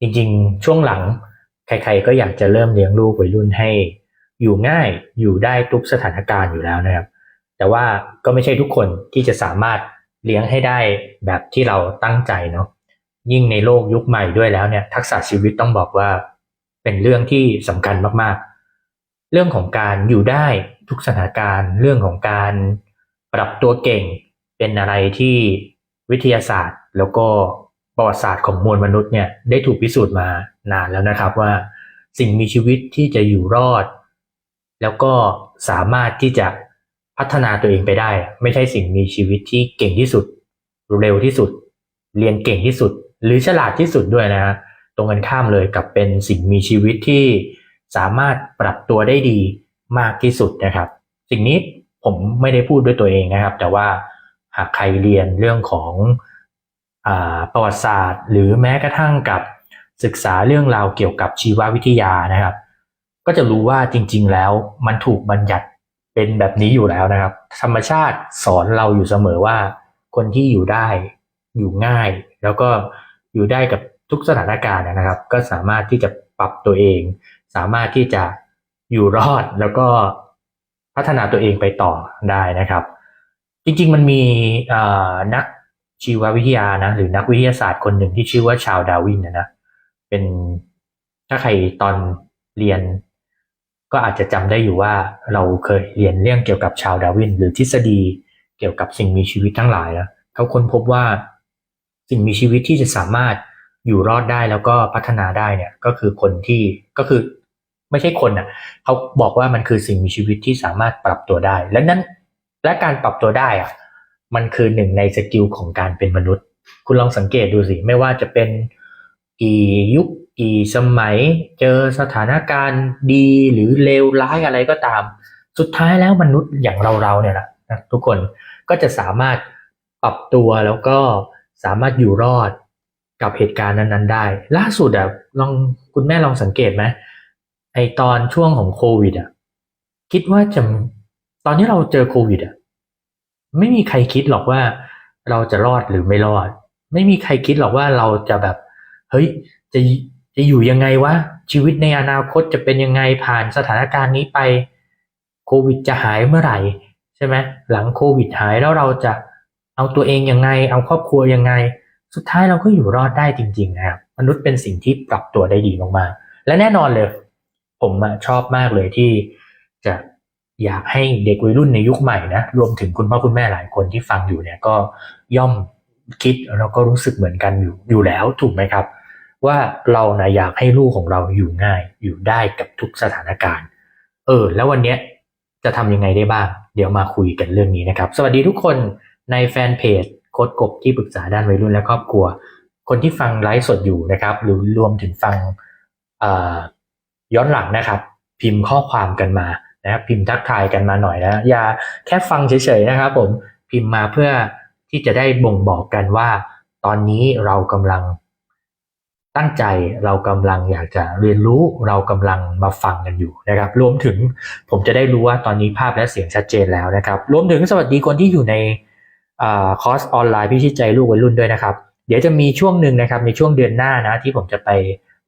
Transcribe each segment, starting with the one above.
จริงๆ ช่วงหลังใครๆก็อยากจะเริ่มเลี้ยงลูกวัยรุ่นให้ อยู่ง่ายอยู่ได้ทุกสถานการณ์อยู่แล้วนะครับ แต่ว่าก็ไม่ใช่ทุกคนที่จะสามารถเลี้ยงให้ได้แบบที่เราตั้งใจเนาะยิ่งในโลกยุคใหม่ด้วยแล้วเนี่ย ทักษะชีวิตต้องบอกว่าเป็นเรื่องที่สำคัญมากๆ เรื่องของการอยู่ได้ทุกสถานการณ์ เรื่องของการปรับตัวเก่ง เป็นอะไรที่วิทยาศาสตร์แล้วก็ ประวัติศาสตร์ของมวลมนุษย์เนี่ยได้ถูกพิสูจน์มานานแล้วนะครับว่าสิ่งมีชีวิตที่จะอยู่รอด แล้วก็สามารถที่จะพัฒนาตัวเองไปได้ ไม่ใช่สิ่งมีชีวิตที่เก่งที่สุด เร็วที่สุด เรียนเก่งที่สุด หรือฉลาดที่สุดด้วยนะฮะตรงกันข้ามเลยกับเป็นสิ่งมีชีวิตที่สามารถปรับตัวได้ดีมากที่สุดนะครับ สิ่งนี้ผมไม่ได้พูดด้วยตัวเองนะครับ แต่ว่าหากใครเรียนเรื่องของ ประวัติศาสตร์ หรือแม้กระทั่งกับศึกษาเรื่องราวเกี่ยวกับชีววิทยานะครับ ก็จะรู้ว่าจริง ๆ แล้วมันถูกบัญญัติเป็นแบบนี้อยู่แล้วนะครับ ธรรมชาติสอนเราอยู่เสมอว่า คนที่อยู่ได้อยู่ง่าย แล้วก็อยู่ได้กับทุกสถานการณ์นะครับ ก็สามารถที่จะปรับตัวเอง สามารถที่จะอยู่รอดแล้วก็พัฒนาตัวเองไปต่อได้นะครับ จริงๆมันมีนัก ชีววิทยานะ หรือนักวิทยาศาสตร์คนหนึ่งที่ชื่อว่าชาวดาวินนะนะเป็นถ้าใครตอนเรียน ก็อาจจะจำได้อยู่ว่าเราเคยเรียนเรื่องเกี่ยวกับชาวดาวิน หรือทฤษฎีเกี่ยวกับสิ่งมีชีวิตทั้งหลายแล้วเขาค้นพบว่าสิ่งมีชีวิตที่จะสามารถอยู่รอดได้แล้วก็พัฒนาได้เนี่ยก็คือคนที่ก็คือไม่ใช่คนอะเขาบอกว่ามันคือสิ่งมีชีวิตที่สามารถปรับตัวได้ และนั้นและการปรับตัวได้อะ มันคือหนึ่งในสกิลของการเป็นมนุษย์ คุณลองสังเกตดูสิ ไม่ว่าจะเป็นกี่ยุคกี่สมัย เจอสถานการณ์ดีหรือเลวร้ายอะไรก็ตาม สุดท้ายแล้วมนุษย์อย่างเราๆเนี่ยนะทุกคนก็จะสามารถปรับตัวแล้วก็สามารถอยู่รอดกับเหตุการณ์นั้น ๆ ได้ ล่าสุดอะลองคุณแม่ลองสังเกตไหมไอตอนช่วงของโควิดอะคิดว่าจะตอนที่เราเจอโควิดอะ ไม่มีใครคิดหรอกว่าเราจะรอดหรือไม่รอด ไม่มีใครคิดหรอกว่าเราจะแบบ เฮ้ย จะจะอยู่ยังไงวะ ชีวิตในอนาคตจะเป็นยังไงผ่านสถานการณ์นี้ไป โควิดจะหายเมื่อไหร่ใช่ไหมหลังโควิดหายแล้วเราจะเอาตัวเองยังไง เอาครอบครัวยังไง สุดท้ายเราก็อยู่รอดได้จริงๆนะครับมนุษย์เป็นสิ่งที่ปรับตัวได้ดีมากๆและแน่นอนเลย ผมชอบมากเลยที่จะ อยากให้เด็กวัยรุ่นในยุคใหม่นะรวมถึงคุณพ่อคุณแม่หลายคนที่ฟังอยู่เนี่ยก็ย่อมคิดแล้วก็รู้สึกเหมือนกันอยู่อยู่แล้วถูกไหมครับ ว่าเรานะอยากให้ลูกของเราอยู่ง่ายอยู่ได้กับทุกสถานการณ์ เออ แล้ววันนี้จะทำยังไงได้บ้าง เดี๋ยวมาคุยกันเรื่องนี้นะครับ สวัสดีทุกคนในแฟนเพจโค้ดกบที่ปรึกษาด้านวัยรุ่นและครอบครัว คนที่ฟังไลฟ์สดอยู่นะครับ หรือรวมถึงฟังย้อนหลังนะครับ พิมพ์ข้อความกันมา นะพิมพ์ทักทายกันมาหน่อยนะอย่าแค่ฟังเฉยๆนะครับผมพิมพ์มาเพื่อที่จะได้บ่งบอกกันว่า ตอนนี้เรากำลังตั้งใจเรากำลังอยากจะเรียนรู้เรากำลังมาฟังกันอยู่นะครับ รวมถึงผมจะได้รู้ว่าตอนนี้ภาพและเสียงชัดเจนแล้วนะครับ รวมถึงสวัสดีคนที่อยู่ในคอร์สออนไลน์พิชิตใจลูกวัยรุ่นด้วยนะครับ เดี๋ยวจะมีช่วงหนึ่งนะครับในช่วงเดือนหน้านะที่ผมจะไป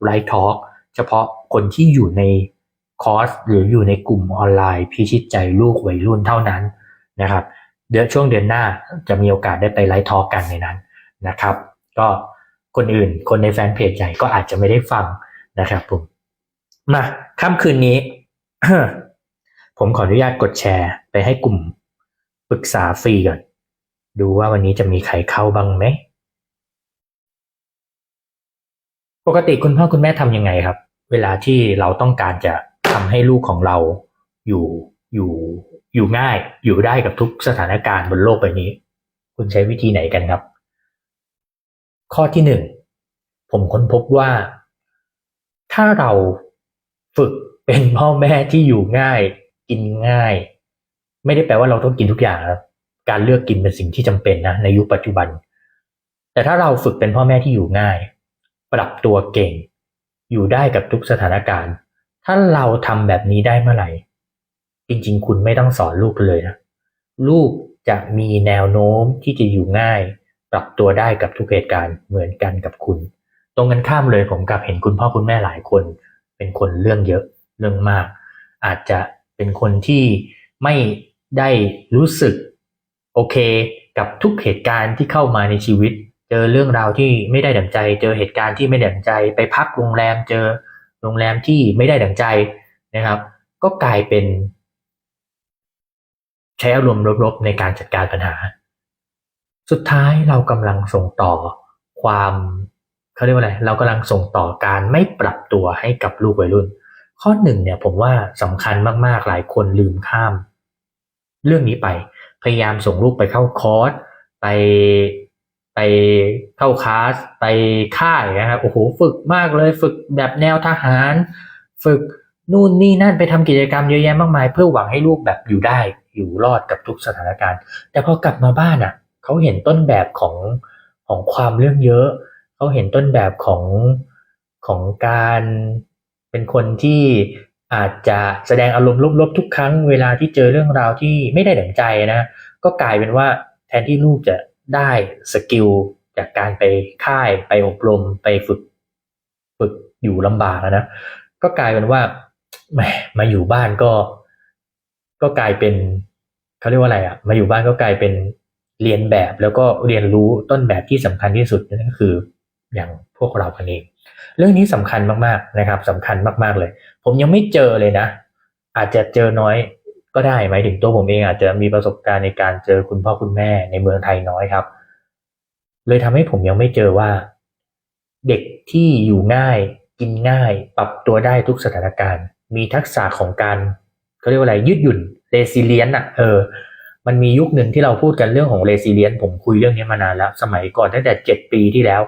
ไลฟ์ทอล์กเฉพาะคนที่อยู่ใน คอร์สหรืออยู่ในกลุ่มออนไลน์พิชิตใจลูกวัยรุ่นเท่านั้นนะครับ เดือนช่วงเดือนหน้าจะมีโอกาสได้ไปไลฟ์ทอล์กกันในนั้นนะครับ ก็คนอื่นคนในแฟนเพจใหญ่ก็อาจจะไม่ได้ฟังนะครับผมมาค่ำคืนนี้ ผมขออนุญาตกดแชร์ไปให้กลุ่มปรึกษาฟรีก่อน ดูว่าวันนี้จะมีใครเข้าบ้างไหม ปกติคุณพ่อคุณแม่ทำยังไงครับ เวลาที่เราต้องการจะ ทำให้ลูกของเราอยู่อยู่อยู่ง่ายอยู่ได้กับทุกสถานการณ์บนโลกใบนี้ คุณใช้วิธีไหนกันครับ ข้อที่หนึ่งผมค้นพบว่า ถ้าเราฝึกเป็นพ่อแม่ที่อยู่ง่าย กินง่าย ไม่ได้แปลว่าเราต้องกินทุกอย่างครับการเลือกกินเป็นสิ่งที่จำเป็นนะในยุคปัจจุบัน แต่ถ้าเราฝึกเป็นพ่อแม่ที่อยู่ง่าย ปรับตัวเก่ง อยู่ได้กับทุกสถานการณ์ ถ้าเราทำแบบนี้ได้เมื่อไหร่ จริง ๆ คุณไม่ต้องสอนลูกเลยนะ ลูกจะมีแนวโน้มที่จะอยู่ง่าย ปรับตัวได้กับทุกเหตุการณ์เหมือนกันกับคุณ ตรงกันข้ามเลยผมกลับเห็นคุณพ่อคุณแม่หลายคน เป็นคนเรื่องเยอะเรื่องมาก อาจจะเป็นคนที่ไม่ได้รู้สึกโอเค กับทุกเหตุการณ์ที่เข้ามาในชีวิต เจอเรื่องราวที่ไม่ได้ดั่งใจ เจอเหตุการณ์ที่ไม่ดั่งใจ ไปพักโรงแรมเจอ โรงแรมที่ไม่ได้ดังใจนะครับ ก็กลายเป็น ใช้อารมณ์ลบๆในการจัดการปัญหา สุดท้ายเรากำลังส่งต่อความเขาเรียกว่าอะไร เรากำลังส่งต่อการไม่ปรับตัวให้กับลูกวัยรุ่น ข้อหนึ่งเนี่ยผมว่าสำคัญมากๆหลายคนลืมข้าม เรื่องนี้ไปพยายามส่งลูกไปเข้าคอร์สไป ไปเข้าคลาสไปค่ายนะครับโอ้โหฝึกมากเลยฝึกแบบแนวทหาร ฝึกนู่นนี่นั่นไปทำกิจกรรมเยอะแยะมากมาย เพื่อหวังให้ลูกแบบอยู่ได้อยู่รอดกับทุกสถานการณ์ แต่พอกลับมาบ้านอะเขาเห็นต้นแบบของของความเรื่องเยอะ เขาเห็นต้นแบบของของการเป็นคนที่อาจจะแสดงอารมณ์ลบๆทุกครั้งเวลาที่เจอเรื่องราวที่ไม่ได้ดั่งใจนะ ก็กลายเป็นว่าแทนที่ลูกจะ ได้สกิลจากการไปค่ายไปอบรมไปฝึก ฝึกอยู่ลำบากนะ ก็กลายเป็นว่าแหมมาอยู่บ้านก็ ก็กลายเป็นเขาเรียกว่าอะไรอะ มาอยู่บ้านก็กลายเป็นเรียนแบบแล้วก็เรียนรู้ต้นแบบที่สำคัญที่สุดนั่นก็คืออย่างพวกเรากันเอง เรื่องนี้สำคัญมากๆนะครับสำคัญมากๆเลย ผมยังไม่เจอเลยนะ อาจจะเจอน้อย ก็ได้หมายถึงตัวผมเองอาจจะมีประสบการณ์ในการเจอคุณพ่อคุณแม่ในเมืองไทยน้อยครับ เลยทำให้ผมยังไม่เจอว่า เด็กที่อยู่ง่าย กินง่าย ปรับตัวได้ทุกสถานการณ์ มีทักษะของการเขาเรียกว่าอะไรยืดหยุ่นเรซิเลียนอะเออมันมียุคหนึ่งที่เราพูดกันเรื่องของเรซิเลียนผมคุยเรื่องนี้มานานแล้ว สมัยก่อนตั้งแต่เจ็ดปีที่แล้ว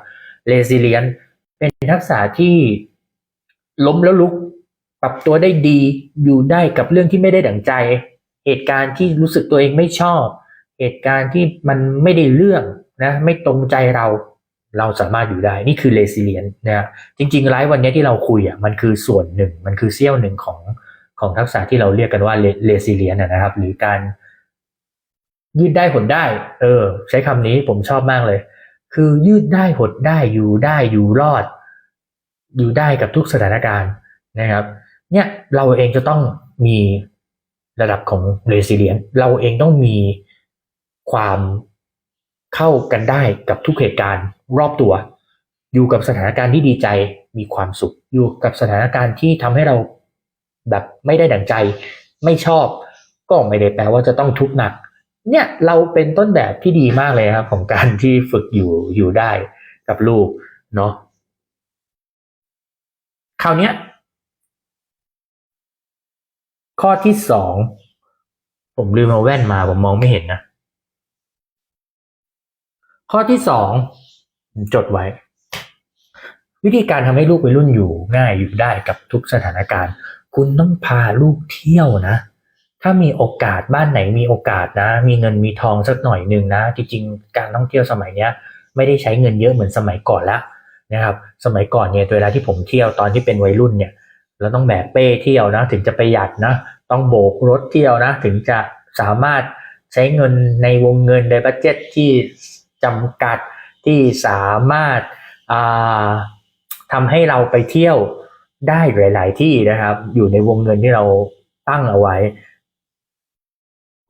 เรซิเลียนเป็นทักษะที่ล้มแล้วลุก ปรับตัวได้ดี อยู่ได้กับเรื่องที่ไม่ได้ดั่งใจ เหตุการณ์ที่รู้สึกตัวเองไม่ชอบ เหตุการณ์ที่มันไม่ได้เรื่องนะไม่ตรงใจเรา เราสามารถอยู่ได้นี่คือเรซิเลียนนะจริงๆไลฟ์วันนี้ที่เราคุยอะมันคือส่วนหนึ่ง มันคือเสี้ยวหนึ่งของของทักษะที่เราเรียกกันว่าเรซิเลียนนะครับ หรือการยืดได้ผลได้ เออ ใช้คำนี้ผมชอบมากเลย คือยืดได้หดได้อยู่ได้อยู่รอด อยู่ได้กับทุกสถานการณ์นะครับ เนี่ยเราเองจะต้องมีระดับของเรซิเลียนเราเองต้องมีความเข้ากันได้กับทุกเหตุการณ์รอบตัว อยู่กับสถานการณ์ที่ดีใจมีความสุข อยู่กับสถานการณ์ที่ทำให้เราแบบไม่ได้ดั่งใจ ไม่ชอบ ก็ไม่ได้แปลว่าจะต้องทุกข์หนัก เนี่ยเราเป็นต้นแบบที่ดีมากเลยครับ ของการที่ฝึกอยู่อยู่ได้กับลูกเนาะคราวนี้ ข้อที่สองผมลืมเอาแว่นมาผมมองไม่เห็นนะ ข้อที่สองจดไว้ วิธีการทำให้ลูกวัยรุ่นอยู่ง่ายอยู่ได้กับทุกสถานการณ์ คุณต้องพาลูกเที่ยวนะ ถ้ามีโอกาสบ้านไหนมีโอกาสนะ มีเงินมีทองสักหน่อยหนึ่งนะจริงๆการท่องเที่ยวสมัยเนี้ย ไม่ได้ใช้เงินเยอะเหมือนสมัยก่อนละนะครับ สมัยก่อนเนี่ยเวลาที่ผมเที่ยวตอนที่เป็นวัยรุ่นเนี่ย เราต้องแบกเป้เที่ยวนะ ถึงจะประหยัดนะ ต้องโบกรถเที่ยวนะ ถึงจะสามารถใช้เงินในวงเงินในบัตเจ็ตที่จำกัดที่สามารถทำให้เราไปเที่ยวได้หลาย ๆ ที่นะครับ อยู่ในวงเงินที่เราตั้งเอาไว้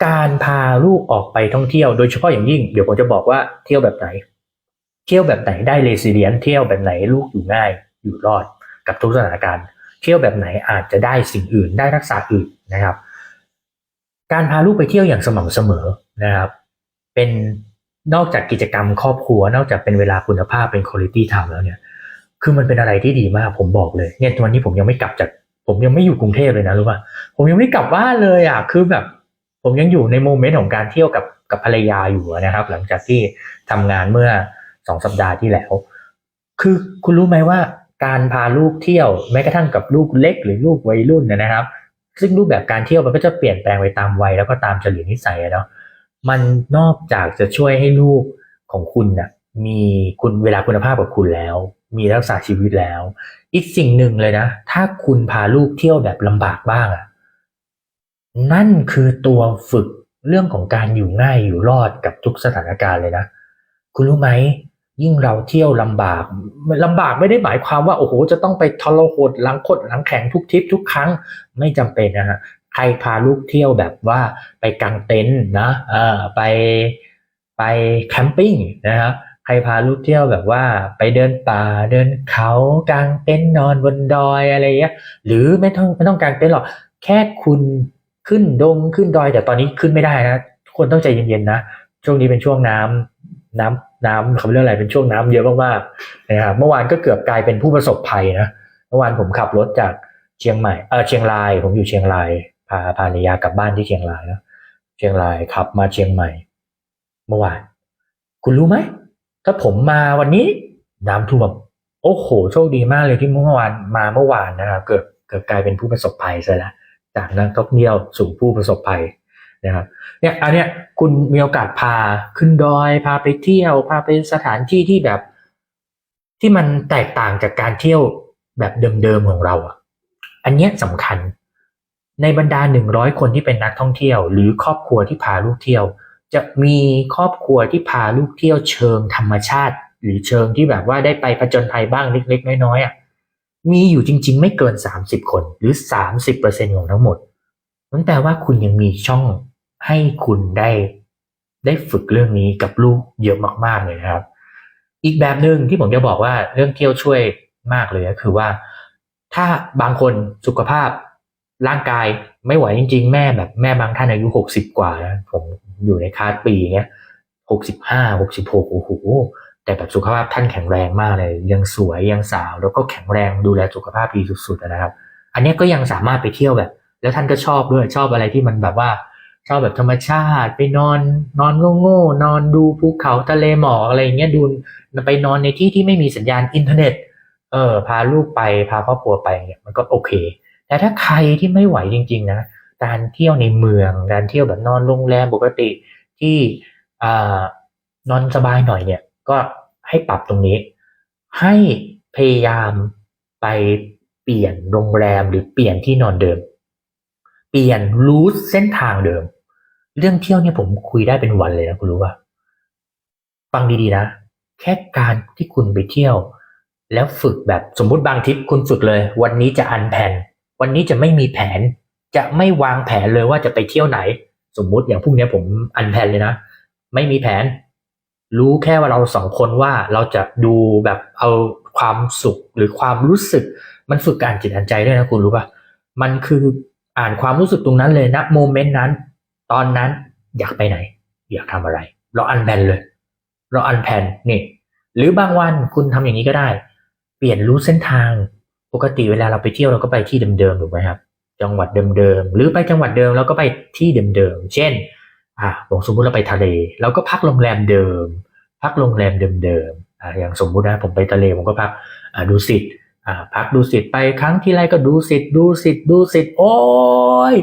การพาลูกออกไปท่องเที่ยวโดยเฉพาะอย่างยิ่ง เดี๋ยวผมจะบอกว่าเที่ยวแบบไหน เที่ยวแบบไหนได้เลสิเลียนเที่ยวแบบไหนลูกอยู่ง่ายอยู่รอดกับทุกสถานการณ์ เที่ยวแบบไหนอาจจะได้สิ่งอื่นได้รักษาอื่นนะครับ การพาลูกไปเที่ยวอย่างสม่ำเสมอนะครับ เป็นนอกจากกิจกรรมครอบครัว นอกจากเป็นเวลาคุณภาพเป็นคุณภาพทำแล้วเนี่ย คือมันเป็นอะไรที่ดีมากผมบอกเลยเนี่ยวันนี้ผมยังไม่กลับจาก ผมยังไม่อยู่กรุงเทพเลยนะรู้ป่ะผมยังไม่กลับบ้านเลยอะคือแบบ ผมยังอยู่ในโมเมนต์ของการเที่ยวกับกับภรรยาอยู่นะครับ หลังจากที่ทำงานเมื่อสองสัปดาห์ที่แล้ว คือคุณรู้ไหมว่า การพาลูกเที่ยวแม้กระทั่งกับลูกเล็กหรือลูกวัยรุ่นนะครับ ซึ่งรูปแบบการเที่ยวมันก็จะเปลี่ยนแปลงไปตามวัยแล้วก็ตามเฉลี่ยนิสัยเนาะมันนอกจากจะช่วยให้ลูกของคุณนะ่ะมีคุณเวลาคุณภาพกับคุณแล้ว มีรักษาชีวิตแล้ว อีกสิ่งหนึ่งเลยนะ ถ้าคุณพาลูกเที่ยวแบบลำบากบ้างอะนั่นคือตัวฝึกเรื่องของการอยู่ง่ายอยู่รอดกับทุกสถานการณ์เลยนะ คุณรู้ไหม ยิ่งเราเที่ยวลำบากลำบากไม่ได้หมายความว่าโอ้โหจะต้องไปทรหดหลังคดหลังแข็งทุกทริปทุกครั้งไม่จำเป็นนะฮะใครพาลูกเที่ยวแบบว่าไปกางเต็นท์นะเออไปไปแคมปิ้งนะครับใครพาลูกเที่ยวแบบว่าไปเดินป่าเดินเขากางเต็นท์นอนบนดอยอะไรเงี้ยหรือไม่ต้องไม่ต้องกางเต็นท์หรอกแค่คุณขึ้นดงขึ้นดอยแต่ตอนนี้ขึ้นไม่ได้นะคนต้องใจเย็นๆนะช่วงนี้เป็นช่วงน้ำ น้ำน้ำเขาเรียกอะไรเป็นช่วงน้ำเยอะมากๆนะครับเมื่อวานก็เกือบกลายเป็นผู้ประสบภัยนะเมื่อวานผมขับรถจากเชียงใหม่เออเชียงราย ผมอยู่เชียงรายพาพานิยากลับบ้านที่เชียงรายนะเชียงรายขับมาเชียงใหม่ เมื่อวาน คุณรู้ไหมถ้าผมมาวันนี้น้ำท่วมโอ้โหโชคดีมากเลยที่เมื่อวานมาเมื่อวานนะครับเกิดเกิดกลายเป็นผู้ประสบภัยซะแล้วจากนักท่องเที่ยวสู่ผู้ประสบภัย นะครับเนี่ยอันเนี้ยคุณมีโอกาสพาขึ้นดอย พาไปเที่ยว พาไปสถานที่ที่แบบ ที่มันแตกต่างจากการเที่ยวแบบเดิมๆของเราอะ อันเนี้ยสำคัญ ในบรรดาหนึ่งร้อยคนที่เป็นนักท่องเที่ยว หรือครอบครัวที่พาลูกเที่ยว จะมีครอบครัวที่พาลูกเที่ยวเชิงธรรมชาติ หรือเชิงที่แบบว่าได้ไปผจญภัยบ้างเล็ก ๆ น้อยๆอะมีอยู่จริง ๆ ไม่เกินสามสิบคน หรือสามสิบเปอร์เซ็นของทั้งหมดนั่นแปลว่าคุณยังมีช่อง ให้คุณได้ได้ฝึกเรื่องนี้กับลูกเยอะมาก ๆ เลยนะครับ อีกแบบหนึ่งที่ผมจะบอกว่าเรื่องเที่ยวช่วยมากเลยก็คือว่า ถ้าบางคนสุขภาพร่างกายไม่ไหวจริง ๆ แม่แบบแม่บางท่านอายุหกสิบกว่านะผมอยู่ในคาดปีเงี้ยหกสิบห้าหกสิบหกโอ้โหแต่แบบสุขภาพท่านแข็งแรงมากเลย ยังสวยยังสาวแล้วก็แข็งแรงดูแลสุขภาพดีสุดๆนะครับ อันนี้ก็ยังสามารถไปเที่ยวแบบ แล้วท่านก็ชอบด้วยชอบอะไรที่มันแบบว่า ชอบแบบธรรมชาติ ไปนอน นอนโง่ๆนอนดูภูเขาทะเลหมอกอะไรอย่างเงี้ยดูไปนอนในที่ที่ไม่มีสัญญาณอินเทอร์เน็ต เออ พาลูกไปพาครอบครัวไปเนี่ยมันก็โอเค แต่ถ้าใครที่ไม่ไหวจริง ๆ นะการเที่ยวในเมืองการเที่ยวแบบนอนโรงแรมปกติที่อนอนสบายหน่อยเนี่ย ก็ให้ปรับตรงนี้ ให้พยายามไปเปลี่ยนโรงแรมหรือเปลี่ยนที่นอนเดิม เปลี่ยนรูทเส้นทางเดิม เรื่องเที่ยวเนี่ยผมคุยได้เป็นวันเลยนะคุณรู้ป่ะฟังดีๆนะ แค่การที่คุณไปเที่ยว แล้วฝึกแบบสมมุติบางทริปคุณฝึกเลย วันนี้จะอันแผนวันนี้จะไม่มีแผน จะไม่วางแผนเลยว่าจะไปเที่ยวไหน สมมุติอย่างพรุ่งนี้ผมอันแผนเลยนะ ไม่มีแผน รู้แค่ว่าเราสองคนว่าเราจะดูแบบเอาความสุขหรือความรู้สึก มันฝึกการจิตอ่านใจด้วยนะคุณรู้ป่ะมันคืออ่านความรู้สึกตรงนั้นเลยนะโมเมนต์นั้น ตอนนั้นอยากไปไหน อยากทำอะไร เราอันแผนเลย เราอันแผนนี่หรือบางวันคุณทำอย่างนี้ก็ได้ เปลี่ยนรู้เส้นทางปกติเวลาเราไปเที่ยวเราก็ไปที่เดิมๆถูกไหมครับ จังหวัดเดิมๆหรือไปจังหวัดเดิมเราก็ไปที่เดิมๆเช่นอ่าสมมุติเราไปทะเลเราก็พักโรงแรมเดิม พักโรงแรมเดิมๆอ่าอย่างสมมุตินะผมไปทะเลผมก็พักอ่าดูสิทธิ์อ่าพักดูสิทธิ์ไปครั้งที่ไรก็ดูสิทธิ์ดูสิทธิ์ดูสิทธิ์โอ้ย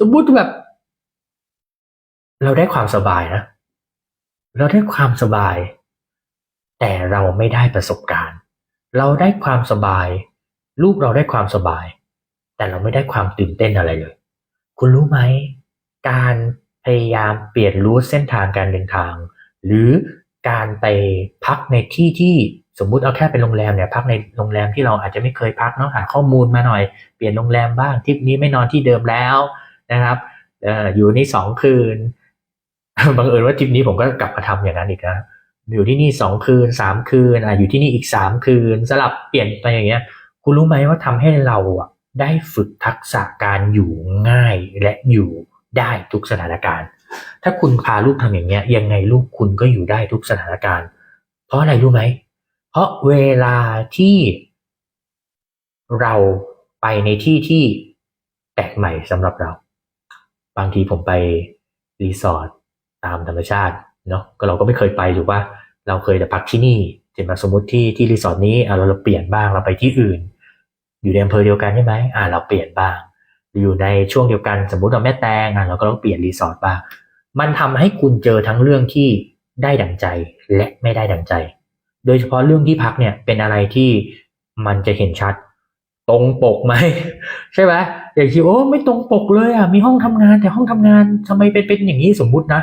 สมมุติแบบ เราได้ความสบายนะ เราได้ความสบาย แต่เราไม่ได้ประสบการณ์ เราได้ความสบาย ลูกเราได้ความสบาย แต่เราไม่ได้ความตื่นเต้นอะไรเลย คุณรู้ไหม การพยายามเปลี่ยนรู้เส้นทางการเดินทาง หรือการไปพักในที่ที่สมมุติเอาแค่เป็นโรงแรมเนี่ยพักในโรงแรมที่เราอาจจะไม่เคยพักเนาะหาข้อมูลมาหน่อยเปลี่ยนโรงแรมบ้างทริปนี้ไม่นอนที่เดิมแล้วนะครับออยู่นี่สองคืน บังเอิญว่าทริปนี้ผมก็กลับมาทำอย่างนั้นอีกนะอยู่ที่นี่สองคืนสามคืนอะอยู่ที่นี่อีกสามคืน สลับเปลี่ยนไปอย่างเงี้ย คุณรู้ไหมว่าทำให้เราอะได้ฝึกทักษะการอยู่ง่ายและอยู่ได้ทุกสถานการณ์ ถ้าคุณพาลูกทำอย่างเงี้ย ยังไงลูกคุณก็อยู่ได้ทุกสถานการณ์ เพราะอะไรรู้ไหม เพราะเวลาที่เราไปในที่ที่แปลกใหม่สำหรับเรา บางทีผมไปรีสอร์ท ตามธรรมชาติเนาะก็เราก็ไม่เคยไปถูกป่ะเราเคยแต่พักที่นี่เช่นมาสมมติที่ที่รีสอร์ทนี้อะเราเราเปลี่ยนบ้างเราไปที่อื่น อยู่ในอำเภอเดียวกันใช่ไหมอ่าเราเปลี่ยนบ้าง อยู่ในช่วงเดียวกันสมมติเราแม่แตงอะเราก็ต้องเปลี่ยนรีสอร์ทบ้าง มันทำให้คุณเจอทั้งเรื่องที่ได้ดั่งใจและไม่ได้ดั่งใจ โดยเฉพาะเรื่องที่พักเนี่ยเป็นอะไรที่มันจะเห็นชัดตรงปกไหมใช่ไหมอย่างที่โอ้ไม่ตรงปกเลยอะมีห้องทำงานแต่ห้องทำงานทำไมเป็นเป็นอย่างนี้สมมุตินะ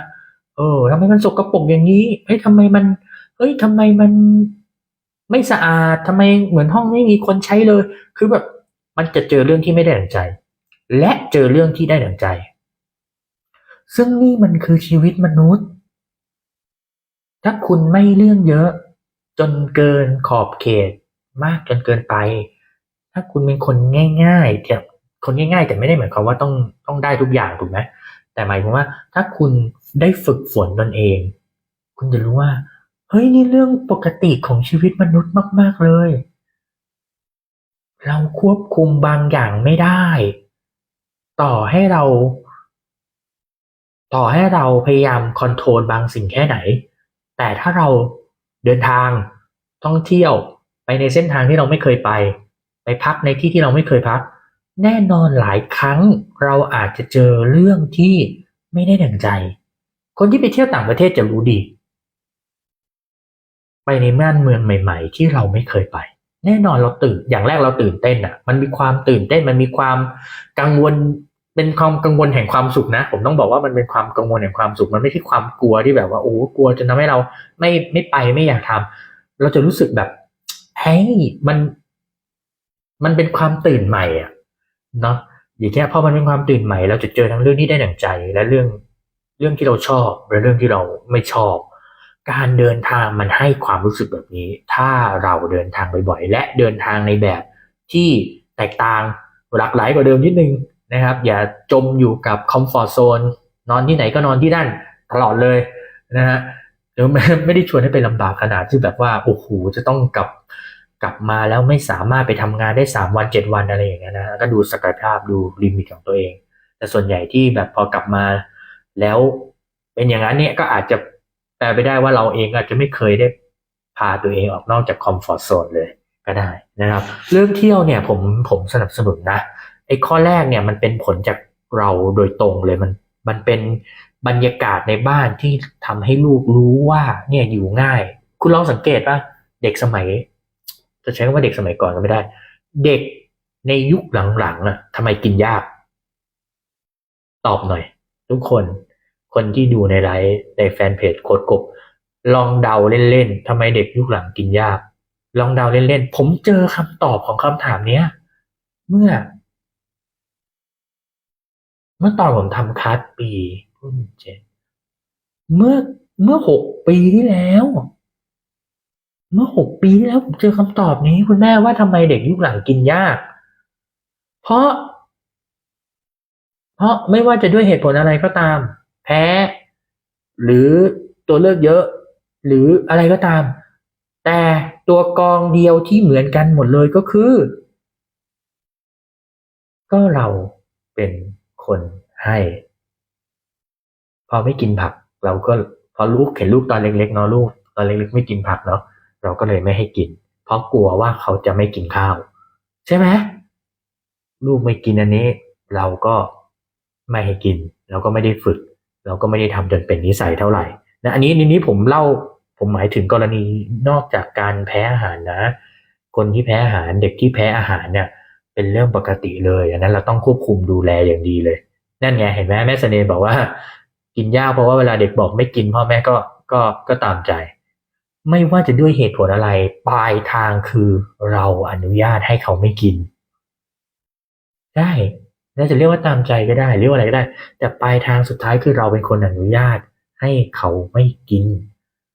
เออทำไมมันสกรปรกอย่างนี้เฮ้ยทำไมมันเออ้ยทำไมมันไม่สะอาดทำไมเหมือนห้องไม่มีคนใช้เลย คือแบบมันจะเจอเรื่องที่ไม่ได้ดังใจ และเจอเรื่องที่ได้ดังใจ ซึ่งนี่มันคือชีวิตมนุษย์ ถ้าคุณไม่เรื่องเยอะ จนเกินขอบเขต มากจนเกินไป ถ้าคุณเป็นคนง่ายๆแต่คนง่ายๆ แต่ไม่ได้หมายความว่าต้องต้องได้ทุกอย่างถูกไหมแต่หมายถึงว่า ถ้าคุณ ได้ฝึกฝนตนเอง คุณจะรู้ว่า เฮ้ยนี่เรื่องปกติของชีวิตมนุษย์มาก ๆ เลย เราควบคุมบางอย่างไม่ได้ ต่อให้เรา ต่อให้เราพยายามคอนโทรลบางสิ่งแค่ไหน แต่ถ้าเราเดินทางท่องเที่ยวไปในเส้นทางที่เราไม่เคยไป ไปพักในที่ที่เราไม่เคยพัก แน่นอนหลายครั้งเราอาจจะเจอเรื่องที่ไม่ได้ดังใจ คนที่ไปเที่ยวต่างประเทศจะรู้ดี ไปในม่านเมืองใหม่ๆ ที่เราไม่เคยไป แน่นอนเราตื่น อย่างแรกเราตื่นเต้นอะ มันมีความตื่นเต้น มันมีความกังวล เป็นความกังวลแห่งความสุขนะ ผมต้องบอกว่ามันเป็นความกังวลแห่งความสุข มันไม่ใช่ความกลัวที่แบบว่า โอ้กลัวจนทำให้เราไม่ไม่ไปไม่อยากทำเราจะรู้สึกแบบเฮ้ยมัน มันเป็นความตื่นใหม่อะ เนาะอย่างเงี้ยพอมันเป็นความตื่นใหม่ เราจะเจอทั้งเรื่องที่ได้ดั่งใจและเรื่อง เรื่องที่เราชอบและเรื่องที่เราไม่ชอบ การเดินทางมันให้ความรู้สึกแบบนี้ ถ้าเราเดินทางบ่อยๆและเดินทางในแบบที่แตกต่างหลากหลายกว่าเดิมนิดนึงนะครับ อย่าจมอยู่กับคอมฟอร์ทโซนนอนที่ไหนก็นอนที่นั่นตลอดเลยนะฮะหรือไม่ได้ชวนให้ไปลำบากขนาดที่แบบว่าโอ้โหจะต้องกลับกลับมาแล้วไม่สามารถไปทำงานได้สามวันเจ็ดวันอะไรอย่างเงี้ยนะก็ดูศักยภาพดูลิมิตของตัวเอง แต่ส่วนใหญ่ที่แบบพอกลับมา แล้วเป็นอย่างนั้นเนี่ยก็อาจจะแปลไปได้ว่าเราเองอาจจะไม่เคยได้พาตัวเองออกนอกจากคอมฟอร์ทโซนเลยก็ได้นะครับ เรื่องเที่ยวเนี่ยผมผมสนับสนุนนะไอ้ข้อแรกเนี่ยมันเป็นผลจากเราโดยตรงเลยมันมันเป็นบรรยากาศในบ้านที่ทำให้ลูกรู้ว่าเนี่ยอยู่ง่าย คุณลองสังเกตป่ะเด็กสมัย จะใช้คำว่าเด็กสมัยก่อนก็ไม่ได้ เด็กในยุคหลังๆอะทำไมกินยาก ตอบหน่อย ทุกคนคนที่ดูในไลฟ์ในแฟนเพจโคดกบ ลองเดาเล่นๆทำไมเด็กยุคหลังกินยาก ลองเดาเล่นๆ ผมเจอคำตอบของคำถามเนี้ย เมื่อ เมื่อตอนผมทำคัสปีรุ่นเจ็ดเมื่อเมื่อหกปีที่แล้ว เมื่อหกปีที่แล้วผมเจอคำตอบนี้ คุณแม่ว่าทำไมเด็กยุคหลังกินยาก เพราะ ราะไม่ว่าจะด้วยเหตุผลอะไรก็ตาม แพ้ หรือตัวเลือกเยอะ หรืออะไรก็ตาม แต่ตัวกองเดียวที่เหมือนกันหมดเลยก็คือ ก็เราเป็นคนให้ พอไม่กินผัก เราก็พอลูกเห็นลูกตอนเล็กๆเนาะลูกตอนเล็กๆไม่กินผักเนาะเราก็เลยไม่ให้กิน เพราะกลัวว่าเขาจะไม่กินข้าว ใช่ไหมลูกไม่กินอันนี้ เราก็ ไม่ให้กินเราก็ไม่ได้ฝึกเราก็ไม่ได้ทำจนเป็นนิสัยเท่าไหร่นะอันนี้นี้นี้ผมเล่าผมหมายถึงกรณีนอกจากการแพ้อาหารนะ คนที่แพ้อาหารเด็กที่แพ้อาหารเนี่ย เป็นเรื่องปกติเลยอันนั้นเราต้องควบคุมดูแลอย่างดีเลย นั่นไงเห็นไหมแม่เสน่ห์บอกว่า กินยากเพราะว่าเวลาเด็กบอกไม่กินพ่อแม่ก็ก็ก็ตามใจ ไม่ว่าจะด้วยเหตุผลอะไรปลายทางคือเราอนุญาตให้เขาไม่กิน ได้ น่าจะเรียกว่าตามใจก็ได้ เรียกว่าอะไรก็ได้ แต่ปลายทางสุดท้ายคือเราเป็นคนอนุญาตให้เขาไม่กิน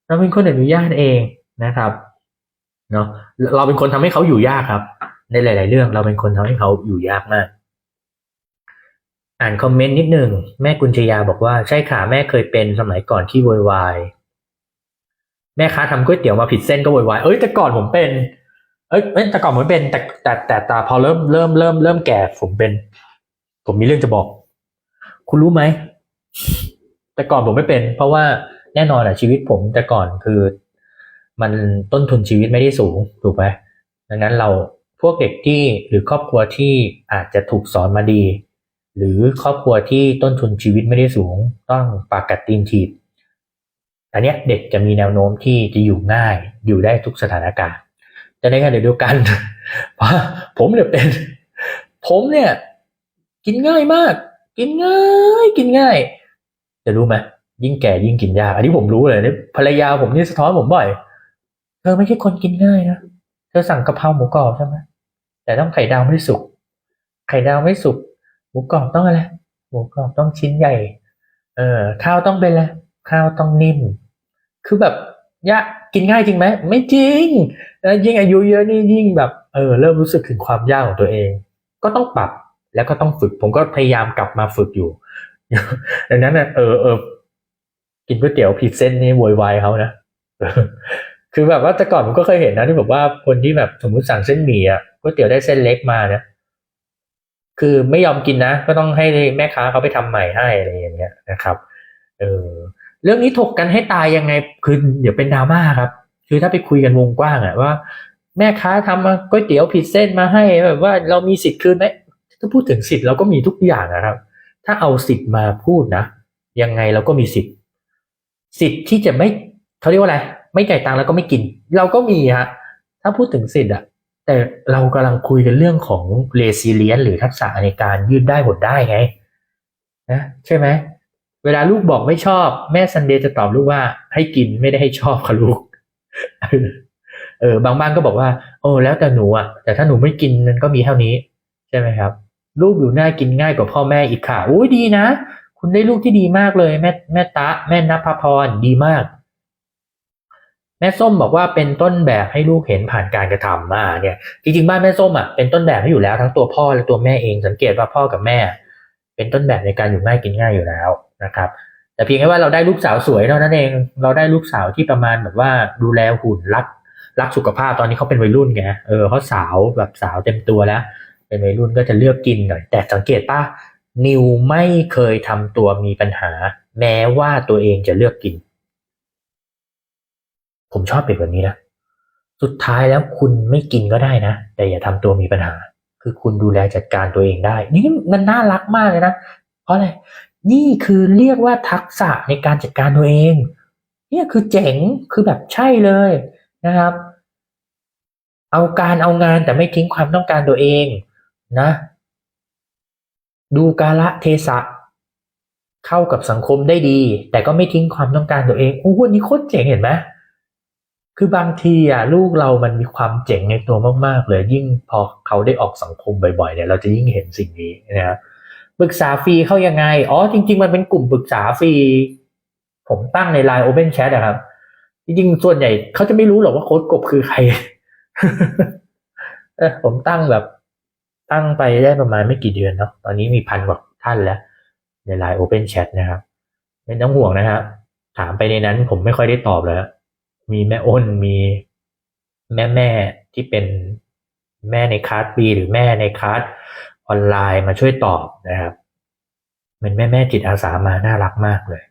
เราเป็นคนอนุญาตเองนะครับเนาะเราเป็นคนทำให้เขาอยู่ยากครับ ในหลาย ๆ เรื่องเราเป็นคนทำให้เขาอยู่ยากมาก อ่านคอมเมนต์นิดหนึ่งแม่กุญชยาบอกว่าใช่ค่ะแม่เคยเป็นสมัยก่อนที่โวยวายแม่ค้าทำก๋วยเตี๋ยวมาผิดเส้นก็โวยวายเอ้ยแต่ก่อนผมเป็น เอ้ยแต่ก่อนผมเป็นแต่แต่แต่แตพอเริ่มเริ่มเริ่มเริ่มแก่ผมเป็น ผมมีเรื่องจะบอก คุณรู้ไหม แต่ก่อนผมไม่เป็น เพราะว่าแน่นอนอะชีวิตผมแต่ก่อนคือ มันต้นทุนชีวิตไม่ได้สูงถูกไหมดังนั้นเราพวกเด็กที่หรือครอบครัวที่อาจจะถูกสอนมาดี หรือครอบครัวที่ต้นทุนชีวิตไม่ได้สูง ต้องปากกัดตีนถีบอันเนี้ยเด็กจะมีแนวโน้มที่จะอยู่ง่ายอยู่ได้ทุกสถานการณ์แต่ในขณะเดียวกันผมเนี่ยเป็น ผมเนี่ย กินง่ายมาก กินง่ายกินง่ายจะรู้ไหมยิ่งแก่ยิ่งกินยากอันนี้ผมรู้เลยนี่ภรรยาผมนี่สะท้อนผมบ่อยเธอไม่ใช่คนกินง่ายนะเธอสั่งกะเพราหมูกรอบใช่ไหมแต่ต้องไข่ดาวไม่สุกไข่ดาวไม่สุกหมูกรอบต้องอะไรหมูกรอบต้องชิ้นใหญ่ เออข้าวต้องเป็นอะไรข้าวต้องนิ่ม คือแบบยะกินง่ายจริงไหมไม่จริงแล้วยิ่งอายุเยอะนี่ยิ่งแบบเออเริ่มรู้สึกถึงความยากของตัวเอง ก็ต้องปรับ แล้วก็ต้องฝึก ผมก็พยายามกลับมาฝึกอยู่ดังนั้นนะเออเออกินก๋วยเตี๋ยวผิดเส้นนี่โวยวายเขานะคือแบบว่าแต่ก่อนผมก็เคยเห็นนะที่แบบว่าคนที่แบบสมมติสั่งเส้นหมี่อะก๋วยเตี๋ยวได้เส้นเล็กมาเนี่ยคือไม่ยอมกินนะ ก็ต้องให้แม่ค้าเขาไปทำใหม่ให้อะไรอย่างเงี้ยนะครับ เออเรื่องนี้ถกกันให้ตายยังไงคือเดี๋ยวเป็นดราม่าครับ คือถ้าไปคุยกันวงกว้างอะว่า แม่ค้าทำก๋วยเตี๋ยวผิดเส้นมาให้แบบว่าเรามีสิทธิ์คืนไหม ถ้าพูดถึงสิทธิ์เราก็มีทุกอย่างนะครับ ถ้าเอาสิทธิ์มาพูดนะ ยังไงเราก็มีสิทธิ์ สิทธิ์ที่จะไม่เขาเรียกว่าอะไร ไม่จ่ายตังค์แล้วก็ไม่กิน เราก็มีฮะ ถ้าพูดถึงสิทธิ์อะแต่เรากำลังคุยกันเรื่องของเรซิเลียนหรือทักษะในการยืดได้หดได้ไงนะใช่ไหมเวลาลูกบอกไม่ชอบ แม่ซันเดย์จะตอบลูกว่าให้กินไม่ได้ให้ชอบค่ะลูกเออบางบ้านก็บอกว่า โอ้แล้วแต่หนูอะแต่ถ้าหนูไม่กินมันก็มีเท่านี้ ใช่ไหมครับ ลูกอยู่น่ากินง่ายกว่าพ่อแม่อีกค่ะอุ้ยดีนะ คุณได้ลูกที่ดีมากเลย แม่แม่ตะ แม่นภพรดีมาก แม่ส้มบอกว่าเป็นต้นแบบให้ลูกเห็นผ่านการกระทำมาเนี่ย จริงๆบ้านแม่ส้มอะเป็นต้นแบบให้อยู่แล้วทั้งตัวพ่อและตัวแม่เองสังเกตว่าพ่อกับแม่ เป็นต้นแบบในการอยู่ง่ายกินง่ายอยู่แล้วนะครับแต่เพียงแค่ว่าเราได้ลูกสาวสวยเท่านั้นเอง เราได้ลูกสาวที่ประมาณแบบว่าดูแลหุ่นรักรักสุขภาพตอนนี้เขาเป็นวัยรุ่นไง เออเขาสาวแบบสาวเต็มตัวแล้ว เป็นวัยรุ่นก็จะเลือกกินหน่อย แต่สังเกตป่ะนิวไม่เคยทำตัวมีปัญหา แม้ว่าตัวเองจะเลือกกิน ผมชอบเป็นแบบนี้นะสุดท้ายแล้วคุณไม่กินก็ได้นะ แต่อย่าทำตัวมีปัญหา คือคุณดูแลจัดการตัวเองได้ นี่มันน่ารักมากเลยนะเพราะอะไรนี่คือเรียกว่าทักษะในการจัดการตัวเองเนี่ยคือเจ๋งคือแบบใช่เลยนะครับ เอาการเอางานแต่ไม่ทิ้งความต้องการตัวเอง นะ ดูกาละเทศะ เข้ากับสังคมได้ดี แต่ก็ไม่ทิ้งความต้องการตัวเองโอ้วันนี้โคตรเจ๋งเห็นไหมคือบางทีอะลูกเรามันมีความเจ๋งในตัวมากๆเลยยิ่งพอเขาได้ออกสังคมบ่อยๆเนี่ยเราจะยิ่งเห็นสิ่งนี้นะครับปรึกษาฟรีเข้ายังไง อ๋อจริง ๆ มันเป็นกลุ่มปรึกษาฟรีผมตั้งใน Line Open Chat นะครับ จริงๆ ส่วนใหญ่เขาจะไม่รู้หรอกว่าโค้ดกบคือใครเออผมตั้งแบบ ตั้งไปได้ประมาณไม่กี่เดือนเนาะตอนนี้มีพันกว่าท่านแล้วใน Line Open Chat นะครับไม่ต้องห่วงนะครับถามไปในนั้นผมไม่ค่อยได้ตอบแล้ว มีแม่อ้นมีแม่แม่ที่เป็นแม่ในคลาสบีหรือแม่ในคลาสออนไลน์มาช่วยตอบนะครับเป็นแม่แม่จิตอาสามาน่ารักมากเลย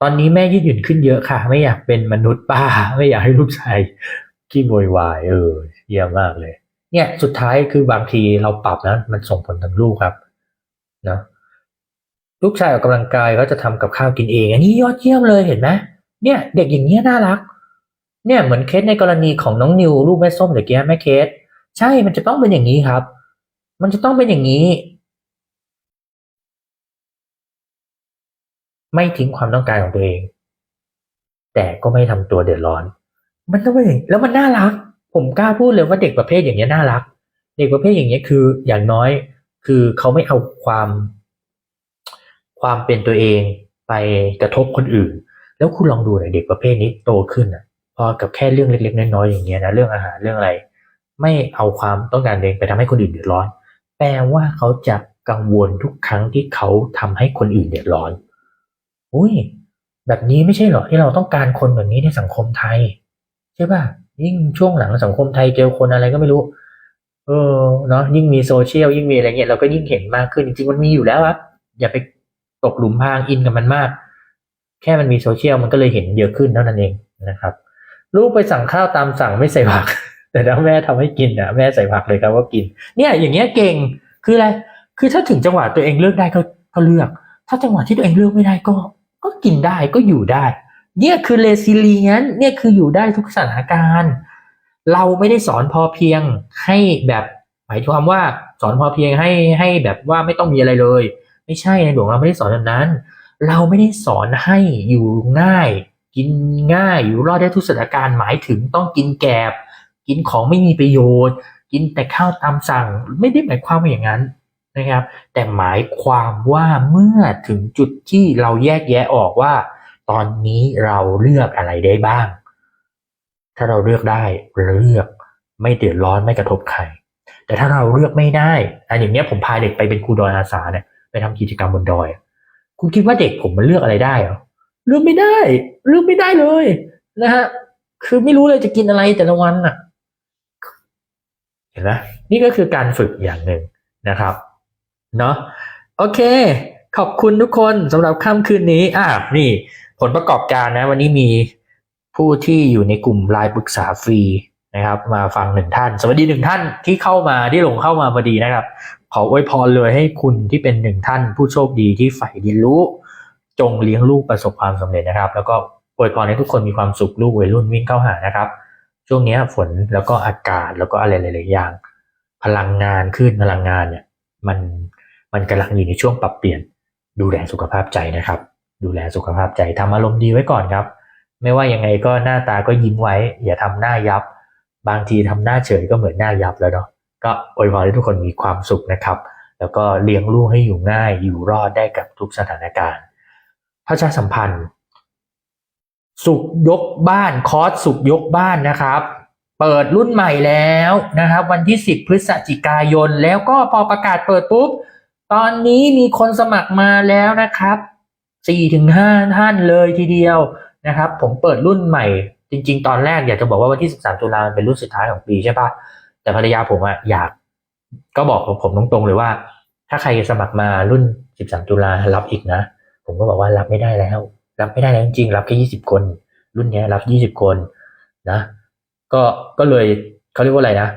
ตอนนี้แม่ยืดหยุ่นขึ้นเยอะค่ะ ไม่อยากเป็นมนุษย์ป้า ไม่อยากให้ลูกชายขี้โวยวายเออเยี่ยมมากเลย เนี่ยสุดท้ายคือบางทีเราปรับนะมันส่งผลถึงลูกครับนะลูกชายออกกำลังกายเขาจะทำกับข้าวกินเอง อันนี้ยอดเยี่ยมเลยเห็นไหมเนี่ย เด็กอย่างเงี้ยน่ารัก เนี่ยเหมือนเคสในกรณีของน้องนิวลูกแม่ส้มเด็กแก่แม่เคส ใช่มันจะต้องเป็นอย่างนี้ครับ มันจะต้องเป็นอย่างนี้ ไม่ทิ้งความต้องการของตัวเอง แต่ก็ไม่ทำตัวเดือดร้อน มันต้องเป็นอย่างแล้วมันน่ารัก ผมกล้าพูดเลยว่าเด็กประเภทอย่างเงี้ยน่ารัก เด็กประเภทอย่างเงี้ยคืออย่างน้อย คือเขาไม่เอาความ ความเป็นตัวเองไปกระทบคนอื่น แล้วคุณลองดูหน่อยเด็กประเภทนี้โตขึ้นอะ พอกับแค่เรื่องเล็ก ๆ น้อยๆอย่างเงี้ยนะเรื่องอาหารเรื่องอะไร ไม่เอาความต้องการเองไปทำให้คนอื่นเดือดร้อน แปลว่าเขาจะกังวลทุกครั้งที่เขาทำให้คนอื่นเดือดร้อนอุ้ยแบบนี้ไม่ใช่เหรอที่เราต้องการคนแบบนี้ในสังคมไทยใช่ป่ะ ยิ่งช่วงหลังสังคมไทยเจอคนอะไรก็ไม่รู้ เออเนาะยิ่งมีโซเชียลยิ่งมีอะไรเงี้ยเราก็ยิ่งเห็นมากขึ้นจริงๆมันมีอยู่แล้วครับอย่าไปตกหลุมพรางอินกับมันมาก แค่มันมีโซเชียลมันก็เลยเห็นเยอะขึ้นเท่านั้นเองนะครับ ลูกไปสั่งข้าวตามสั่งไม่ใส่ผัก แต่ถ้าแม่ทำให้กินอะแม่ใส่ผักเลยครับว่ากิน เนี่ยอย่างเงี้ยเก่งคืออะไรคือถ้าถึงจังหวะตัวเองเลือกได้ก็ก็เลือก ถ้าจังหวะที่ตัวเองเลือกไม่ได้ก็ ก็กินได้ก็อยู่ได้ เนี่ยคือเลซิเลียนเนี่ยคืออยู่ได้ทุกสถานการณ์ เราไม่ได้สอนพอเพียงให้แบบหมายความว่าสอนพอเพียงให้ให้แบบว่าไม่ต้องมีอะไรเลย ไม่ใช่ในหลวงเราไม่ได้สอนแบบนั้น เราไม่ได้สอนให้อยู่ง่าย กินง่ายอยู่รอดได้ทุกสถานการณ์หมายถึงต้องกินแกลบกินของไม่มีประโยชน์ กินแต่ข้าวตามสั่ง ไม่ได้หมายความว่าอย่างนั้นนะครับ แต่หมายความว่าเมื่อถึงจุดที่เราแยกแยะออกว่า ตอนนี้เราเลือกอะไรได้บ้าง ถ้าเราเลือกได้เลือกไม่เดือดร้อนไม่กระทบใคร แต่ถ้าเราเลือกไม่ได้อันอย่างเนี้ยผมพาเด็กไปเป็นครูดอยอาสาเนี่ยไปทำกิจกรรมบนดอย คุณคิดว่าเด็กผมมันเลือกอะไรได้เหรอเลือกไม่ได้ เลือกไม่ได้เลยนะฮะคือไม่รู้เลยจะกินอะไรแต่ละวันน่ะเห็นไหมนี่ก็คือการฝึกอย่างหนึ่งนะครับเนาะโอเค ขอบคุณทุกคนสำหรับค่ำคืนนี้อะนี่ ผลประกอบการนะ วันนี้มีผู้ที่อยู่ในกลุ่มไลน์ปรึกษาฟรีนะครับ มาฟังหนึ่งท่าน สวัสดีหนึ่งท่านที่เข้ามาที่หลงเข้ามาพอดีนะครับ ขออวยพรเลยให้คุณที่เป็นหนึ่งท่าน ผู้โชคดีที่ใฝ่เรียนรู้ จงเลี้ยงลูกประสบความสำเร็จนะครับ แล้วก็อวยพรให้ทุกคนมีความสุขลูกวัยรุ่นวิ่งเข้าหานะครับ ช่วงนี้ฝนแล้วก็อากาศแล้วก็อะไรหลายๆอย่าง พลังงานขึ้นพลังงานเนี่ย มันมันกำลังอยู่ในช่วงปรับเปลี่ยนดูแลสุขภาพใจนะครับ ดูแลสุขภาพใจทำอารมณ์ดีไว้ก่อนครับ ไม่ว่ายังไงก็หน้าตาก็ยิ้มไว้ อย่าทำหน้ายับ บางทีทำหน้าเฉยก็เหมือนหน้ายับแล้วเนาะก็อวยพรให้ทุกคนมีความสุขนะครับ แล้วก็เลี้ยงลูกให้อยู่ง่ายอยู่รอดได้กับทุกสถานการณ์พระชาสัมพันธ์ สุกยกบ้านคอร์สสุกยกบ้านนะครับ เปิดรุ่นใหม่แล้วนะครับ วันที่ 10 พฤศจิกายน แล้วก็พอประกาศเปิดปุ๊บ ตอนนี้มีคนสมัครมาแล้วนะครับ 4-5ท่านเลยทีเดียวนะครับ ผมเปิดรุ่นใหม่ จริง ๆ ตอนแรกอยากจะบอกว่าวันที่ 13 ตุลาเป็นรุ่นสุดท้ายของปีใช่ปะแต่ภรรยาผมอะอยาก ก็บอกกับผมตรงๆเลยว่า ถ้าใครสมัครมารุ่น 13 ตุลารับอีกนะ ผมก็บอกว่ารับไม่ได้แล้ว รับไม่ได้แล้วจริงๆรับแค่ยี่สิบคน รุ่นนี้รับยี่สิบคนนะ ก็ก็เลยเขาเรียกว่าอะไรนะ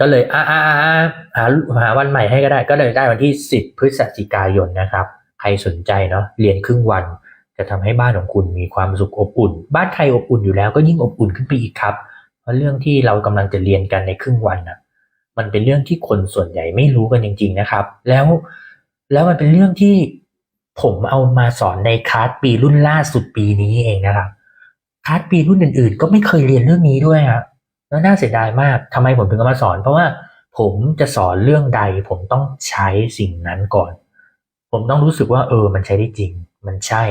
ก็เลยอ่าอ่าอ่าอ่าหาหาวันใหม่ให้ก็ได้ ก็เลยได้วันที่สิบพฤศจิกายนนะครับ ใครสนใจเนาะเรียนครึ่งวัน จะทำให้บ้านของคุณมีความสุขอบอุ่น บ้านใครอบอุ่นอยู่แล้วก็ยิ่งอบอุ่นขึ้นไปอีกครับ เพราะเรื่องที่เรากำลังจะเรียนกันในครึ่งวันนะมันเป็นเรื่องที่คนส่วนใหญ่ไม่รู้กันจริง ๆนะครับ แล้วแล้วมันเป็นเรื่องที่ผมเอามาสอนในคลาสปีรุ่นล่าสุดปีนี้เองนะครับคลาสปีรุ่นอื่นๆ ก็ไม่เคยเรียนเรื่องนี้ด้วยครับแล้วน่าเสียดายมากทำไมผมถึงเอามาสอน เพราะว่าผมจะสอนเรื่องใดผมต้องใช้สิ่งนั้นก่อน ผมต้องรู้สึกว่าเออ มันใช้ได้จริง มันใช่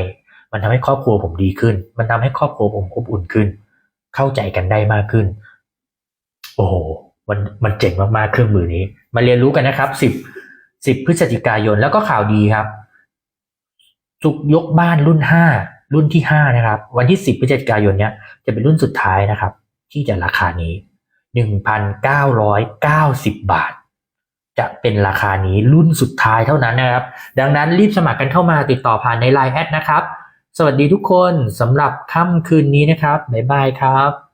มันทำให้ครอบครัวผมดีขึ้น มันทำให้ครอบครัวผมอบอุ่นขึ้น เข้าใจกันได้มากขึ้น โอ้โห มันมันเจ๋งมากๆเครื่องมือนี้ มาเรียนรู้กันนะครับสิบสิบพฤศจิกายนแล้วก็ข่าวดีครับสุกยกบ้านรุ่นห้ารุ่นที่ห้านะครับ วันที่สิบพฤศจิกายนเนี้ยจะเป็นรุ่นสุดท้ายนะครับ ที่จะราคานี้หนึ่งพันเก้าร้อยเก้าสิบบาท จะเป็นราคานี้รุ่นสุดท้ายเท่านั้นนะครับ ดังนั้นรีบสมัครกันเข้ามาติดต่อผ่านใน Line แอดนะครับ สวัสดีทุกคนสำหรับค่ำคืนนี้นะครับ บ๊ายบายครับ